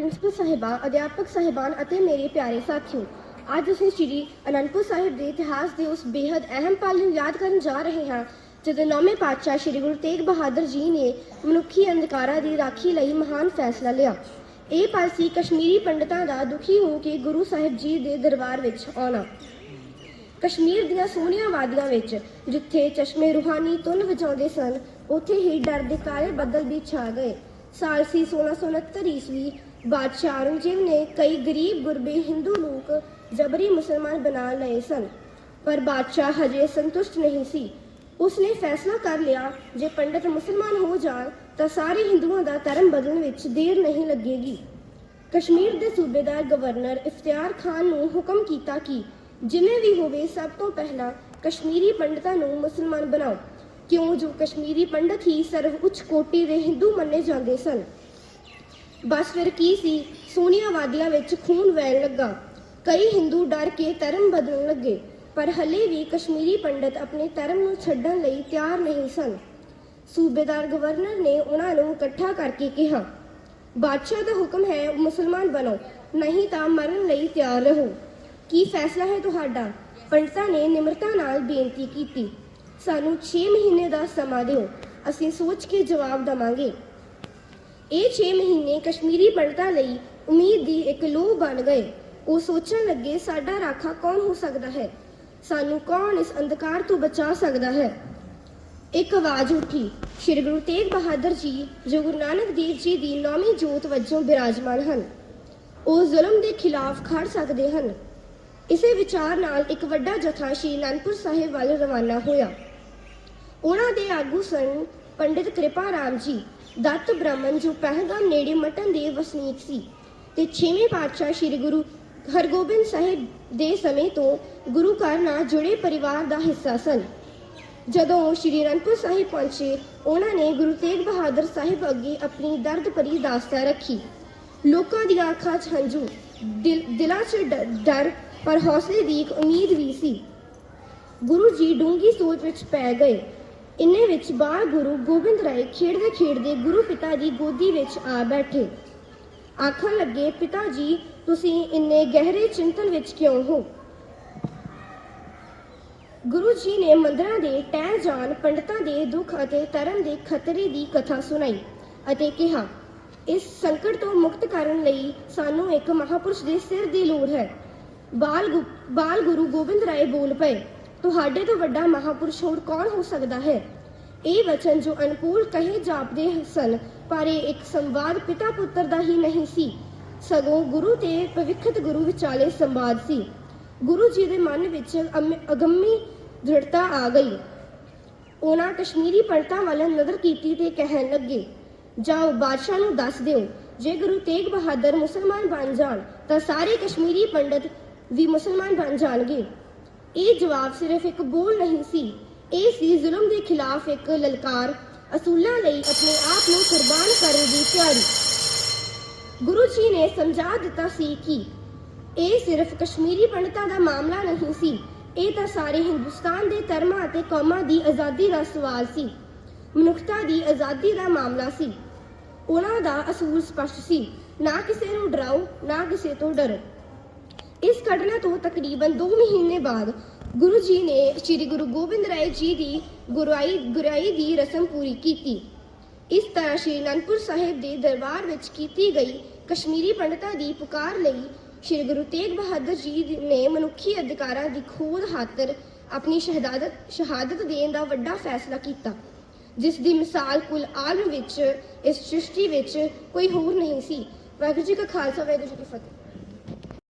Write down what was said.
Principal ਸਾਹਿਬਾਂ ਅਧਿਆਪਕ ਸਾਹਿਬਾਨ ਅਤੇ ਮੇਰੇ ਪਿਆਰੇ ਸਾਥੀਓ, ਅੱਜ ਅਸੀਂ ਸ੍ਰੀ ਅਨੰਦਪੁਰ ਸਾਹਿਬ ਦੇ ਇਤਿਹਾਸ ਦੇ ਉਸ ਬੇहद ਅਹਿਮ ਪਲ ਨੂੰ ਯਾਦ ਕਰਨ ਜਾ ਰਹੇ ਹਾਂ, ਜਦੋਂ ਨੌਵੇਂ ਪਾਤਸ਼ਾਹ ਸ੍ਰੀ ਗੁਰੂ ਤੇਗ ਬਹਾਦਰ ਜੀ ਨੇ ਮਨੁੱਖੀ ਅੰਧਕਾਰਾਂ ਦੀ ਰਾਖੀ ਲਈ ਮਹਾਨ ਫੈਸਲਾ ਲਿਆ। ਇਹ ਪਲ ਸੀ ਕਸ਼ਮੀਰੀ ਪੰਡਤਾਂ ਦਾ ਦੁਖੀ ਹੋ ਕੇ ਗੁਰੂ ਸਾਹਿਬ ਜੀ ਦੇ ਦਰਬਾਰ ਵਿੱਚ ਆਉਣਾ। ਕਸ਼ਮੀਰ ਦੀਆਂ ਸੋਹਣੀਆਂ ਵਾਦੀਆਂ ਵਿੱਚ, ਜਿੱਥੇ ਚਸ਼ਮੇ ਰੂਹਾਨੀ ਤੁਲ ਵਜਾਉਂਦੇ ਸਨ, ਉੱਥੇ ਹੀ ਡਰ ਦੇ ਕਾਲੇ ਬੱਦਲ ਵੀ ਛਾ ਗਏ। ਸਾਲ ਸੀ 1669 ਈਸਵੀ ਬਾਦਸ਼ਾਹ ਔਰੰਗਜ਼ੇਬ ਨੇ ਕਈ ਗਰੀਬ, ਗੁਰਬੇ ਹਿੰਦੂ ਲੋਕ ਜਬਰੀ ਮੁਸਲਮਾਨ ਬਣਾ ਲਏ ਸਨ, ਪਰ ਬਾਦਸ਼ਾਹ ਹਜੇ ਸੰਤੁਸ਼ਟ ਨਹੀਂ ਸੀ। ਉਸਨੇ ਫੈਸਲਾ ਕਰ ਲਿਆ, ਜੇ ਪੰਡਤ ਮੁਸਲਮਾਨ ਹੋ ਜਾਣ, ਤਾਂ ਸਾਰੇ ਹਿੰਦੂਆਂ ਦਾ ਧਰਮ ਬਦਲਣ ਵਿੱਚ ਦੇਰ ਨਹੀਂ ਲੱਗੇਗੀ। ਕਸ਼ਮੀਰ ਦੇ ਸੂਬੇਦਾਰ ਗਵਰਨਰ ਇਫਤਿਆਰ ਖਾਨ ਨੂੰ ਹੁਕਮ ਕੀਤਾ ਕਿ ਜਿਵੇਂ ਵੀ ਹੋਵੇ, ਸਭ ਤੋਂ ਪਹਿਲਾਂ ਕਸ਼ਮੀਰੀ ਪੰਡਤਾਂ ਨੂੰ ਮੁਸਲਮਾਨ ਬਣਾਓ, ਕਿਉਂ ਜੋ ਕਸ਼ਮੀਰੀ ਪੰਡਤ ਹੀ ਸਰਵ ਉੱਚ ਕੋਟੀ ਦੇ ਹਿੰਦੂ ਮੰਨੇ ਜਾਂਦੇ ਸਨ। ਬਸ ਫਿਰ ਕੀ ਸੀ? ਸੋਨੀਆ ਵਾਦੀਆਂ ਵਿੱਚ ਖੂਨ ਵਹਿਣ ਲੱਗਾ। ਕਈ ਹਿੰਦੂ ਡਰ ਕੇ ਧਰਮ ਬਦਲਣ ਲੱਗੇ, ਪਰ ਹਲੇ ਵੀ ਕਸ਼ਮੀਰੀ ਪੰਡਤ ਆਪਣੇ ਧਰਮ ਨੂੰ ਛੱਡਣ ਲਈ ਤਿਆਰ ਨਹੀਂ ਸਨ। ਸੂਬੇਦਾਰ ਗਵਰਨਰ ਨੇ ਉਹਨਾਂ ਨੂੰ ਇਕੱਠਾ ਕਰਕੇ ਕਿਹਾ, ਬਾਦਸ਼ਾਹ ਦਾ ਹੁਕਮ ਹੈ ਮੁਸਲਮਾਨ ਬਣੋ, ਨਹੀਂ ਤਾਂ ਮਰਨ ਲਈ ਤਿਆਰ ਰਹੋ। ਕੀ ਫੈਸਲਾ ਹੈ ਤੁਹਾਡਾ? ਪੰਡਤਾਂ ਨੇ ਨਿਮਰਤਾ ਨਾਲ ਬੇਨਤੀ ਕੀਤੀ, ਸਾਨੂੰ 6 ਮਹੀਨੇ ਦਾ ਸਮਾਂ ਦਿਓ, ਅਸੀਂ ਸੋਚ ਕੇ ਜਵਾਬ ਦਵਾਂਗੇ। ਇਹ 6 ਮਹੀਨੇ ਕਸ਼ਮੀਰੀ ਪੰਡਤਾਂ ਲਈ ਉਮੀਦ ਦੀ ਇੱਕ ਲੋਹ ਬਣ ਗਏ। ਉਹ ਸੋਚਣ ਲੱਗੇ, ਸਾਡਾ ਰਾਖਾ ਕੌਣ ਹੋ ਸਕਦਾ ਹੈ? ਸਾਨੂੰ ਕੌਣ ਇਸ ਅੰਧਕਾਰ ਤੋਂ ਬਚਾ ਸਕਦਾ ਹੈ? ਇੱਕ ਆਵਾਜ਼ ਉੱਠੀ। ਸ਼੍ਰੀ ਗੁਰੂ ਤੇਗ ਬਹਾਦਰ ਜੀ ਜੋ ਗੁਰੂ ਨਾਨਕ ਦੇਵ ਜੀ ਦੀ ਨੌਵੀਂ ਜੋਤ ਵਜੋਂ ਬਿਰਾਜਮਾਨ ਹਨ, ਉਹ ਜ਼ੁਲਮ ਦੇ ਖਿਲਾਫ ਖੜ ਸਕਦੇ ਹਨ। ਇਸੇ ਵਿਚਾਰ ਨਾਲ ਇੱਕ ਵੱਡਾ ਜਥਾ ਸ਼੍ਰੀ ਅਨੰਦਪੁਰ ਸਾਹਿਬ ਵੱਲ ਰਵਾਨਾ ਹੋਇਆ। ਉਹਨਾਂ ਦੇ ਆਗੂ ਸਨ ਪੰਡਿਤ ਕਿਰਪਾ ਰਾਮ ਜੀ। ਦੱਤ ਬ੍ਰਾਹਮਣ ਜੋ ਪਹਿਲਗਾਮ ਨੇੜੇ ਮਟਨ ਦੇ ਵਸਨੀਕ ਸੀ ਤੇ ਛੇਵੇਂ ਪਾਤਸ਼ਾਹ ਸ੍ਰੀ ਗੁਰੂ ਹਰਗੋਬਿੰਦ ਸਾਹਿਬ ਦੇ ਸਮੇਂ ਤੋਂ ਗੁਰੂ ਘਰ ਨਾਲ ਜੁੜੇ ਪਰਿਵਾਰ ਦਾ ਹਿੱਸਾ ਸਨ। ਜਦੋਂ ਸ਼੍ਰੀ ਅਨੰਦਪੁਰ ਸਾਹਿਬ ਪਹੁੰਚੇ, ਉਹਨਾਂ ਨੇ ਗੁਰੂ ਤੇਗ ਬਹਾਦਰ ਸਾਹਿਬ ਅੱਗੇ ਆਪਣੀ ਦਰਦ ਭਰੀ ਦਾਸਤਾਨ ਰੱਖੀ। ਲੋਕਾਂ ਦੀਆਂ ਅੱਖਾਂ 'ਚ ਹੰਝੂ, ਦਿਲ, ਦਿਲਾਂ 'ਚ ਡਰ, ਪਰ ਹੌਸਲੇ ਦੀ ਇੱਕ ਉਮੀਦ ਵੀ ਸੀ। ਗੁਰੂ ਜੀ ਡੂੰਗੀ ਸੋਚ ਵਿੱਚ ਪੈ ਗਏ। ਇੰਨੇ ਵਿੱਚ ਬਾਲ ਗੁਰੂ ਗੋਬਿੰਦ ਰਾਏ ਖੇਡਦੇ ਖੇਡਦੇ ਗੁਰੂ ਪਿਤਾ ਦੀ ਗੋਦੀ ਵਿੱਚ ਆ ਬੈਠੇ। ਆਖਣ ਲੱਗੇ, ਪਿਤਾ ਜੀ, ਤੁਸੀਂ ਇੰਨੇ ਗਹਿਰੇ ਚਿੰਤਨ ਵਿੱਚ ਕਿਉਂ ਹੋ? ਗੁਰੂ ਜੀ ਨੇ ਮੰਦਰਾਂ ਦੇ ਟਹਿ ਜਾਣ, ਪੰਡਤਾਂ ਦੇ ਦੁੱਖ ਅਤੇ ਧਰਮ ਦੇ ਖਤਰੇ ਦੀ ਕਥਾ ਸੁਣਾਈ ਅਤੇ ਕਿਹਾ, ਇਸ ਸੰਕਟ ਤੋਂ ਮੁਕਤ ਕਰਨ ਲਈ ਸਾਨੂੰ ਇੱਕ ਮਹਾਪੁਰਸ਼ ਦੇ ਸਿਰ ਦੀ ਲੋੜ ਹੈ। ਬਾਲ ਗੁ- ਬਾਲ ਗੁਰੂ ਗੋਬਿੰਦ ਰਾਏ ਬੋਲ ਪਏ ਤੁਹਾਡੇ ਤੋਂ ਵੱਡਾ ਮਹਾਪੁਰਸ਼ ਹੋਰ ਕੌਣ ਹੋ ਸਕਦਾ ਹੈ? ਇਹ ਵਚਨ ਜੋ ਅਨੁਕੂਲ ਕਹੇ ਜਾਪਦੇ ਸਨ, ਪਰ ਇਹ ਇੱਕ ਸੰਵਾਦ ਪਿਤਾ ਪੁੱਤਰ ਦਾ ਹੀ ਨਹੀਂ ਸੀ। ਸਗੋਂ ਗੁਰੂ ਤੇ ਭਵਿੱਖਤ ਗੁਰੂ ਵਿਚਾਲੇ ਸੰਵਾਦ ਸੀ। ਗੁਰੂ ਜੀ ਦੇ ਮਨ ਵਿੱਚ ਅਮ- ਅਗੰਮੀ ਦ੍ਰਿੜਤਾ ਆ ਗਈ। ਉਹਨਾਂ ਕਸ਼ਮੀਰੀ ਪੰਡਤਾਂ ਵੱਲ ਨਜ਼ਰ ਕੀਤੀ ਤੇ ਕਹਿਣ ਲੱਗੇ, ਜਾਓ, ਬਾਦਸ਼ਾਹ ਨੂੰ ਦੱਸ ਦਿਓ, ਜੇ ਗੁਰੂ ਤੇਗ ਬਹਾਦਰ ਮੁਸਲਮਾਨ ਬਣ ਜਾਣ, ਤਾਂ ਸਾਰੇ ਕਸ਼ਮੀਰੀ ਪੰਡਤ ਵੀ ਮੁਸਲਮਾਨ ਬਣ ਜਾਣਗੇ। ਇਹ ਜਵਾਬ ਸਿਰਫ ਇੱਕ ਬੋਲ ਨਹੀਂ ਸੀ। ਇਹ ਸੀ ਜ਼ੁਲਮ ਦੇ ਖਿਲਾਫ ਇੱਕ ਲਲਕਾਰ ਅਸੂਲਾਂ ਲਈ ਆਪਣੇ ਆਪ ਨੂੰ ਕੁਰਬਾਨ ਕਰਨ ਦੀ ਤਿਆਰੀ। ਗੁਰੂ ਜੀ ਨੇ ਸਮਝਾ ਦਿੱਤਾ ਸੀ ਕਿ ਇਹ ਸਿਰਫ ਕਸ਼ਮੀਰੀ ਪੰਡਤਾਂ ਦਾ ਮਾਮਲਾ ਨਹੀਂ ਸੀ। ਇਹ ਤਾਂ ਸਾਰੇ ਹਿੰਦੁਸਤਾਨ ਦੇ ਧਰਮਾਂ ਅਤੇ ਕੌਮਾਂ ਦੀ ਆਜ਼ਾਦੀ ਦਾ ਸਵਾਲ ਸੀ। ਮਨੁੱਖਤਾ ਦੀ ਆਜ਼ਾਦੀ ਦਾ ਮਾਮਲਾ ਸੀ। ਉਹਨਾਂ ਦਾ ਅਸੂਲ ਸਪਸ਼ਟ ਸੀ। ਨਾ ਕਿਸੇ ਨੂੰ ਡਰਾਓ, ਨਾ ਕਿਸੇ ਤੋਂ ਡਰੋ। ਇਸ ਘਟਨਾ ਤੋਂ ਤਕਰੀਬਨ 2 ਮਹੀਨੇ ਬਾਅਦ ਗੁਰੂ ਜੀ ਨੇ ਸ੍ਰੀ ਗੁਰੂ ਗੋਬਿੰਦ ਰਾਏ ਜੀ ਦੀ ਗੁਰਾਈ ਗੁਰਾਈ ਦੀ ਰਸਮ ਪੂਰੀ ਕੀਤੀ। ਇਸ ਤਰ੍ਹਾਂ ਸ਼੍ਰੀ ਅਨੰਦਪੁਰ ਸਾਹਿਬ ਦੇ ਦਰਬਾਰ ਵਿੱਚ ਕੀਤੀ ਗਈ ਕਸ਼ਮੀਰੀ ਪੰਡਤਾਂ ਦੀ ਪੁਕਾਰ ਲਈ ਸ਼੍ਰੀ ਗੁਰੂ ਤੇਗ ਬਹਾਦਰ ਜੀ ਨੇ ਮਨੁੱਖੀ ਅਧਿਕਾਰਾਂ ਦੀ ਖੋਜ ਖਾਤਰ ਆਪਣੀ ਸ਼ਹਾਦਤ ਸ਼ਹਾਦਤ ਦੇਣ ਦਾ ਵੱਡਾ ਫੈਸਲਾ ਕੀਤਾ, ਜਿਸ ਦੀ ਮਿਸਾਲ ਕੁੱਲ ਆਲਮ ਵਿੱਚ, ਇਸ ਸ੍ਰਿਸ਼ਟੀ ਵਿੱਚ ਕੋਈ ਹੋਰ ਨਹੀਂ ਸੀ। ਵਾਹਿਗੁਰੂ ਜੀ ਕਾ ਖਾਲਸਾ, ਵਾਹਿਗੁਰੂ ਜੀ ਕੀ ਫਤਿਹ।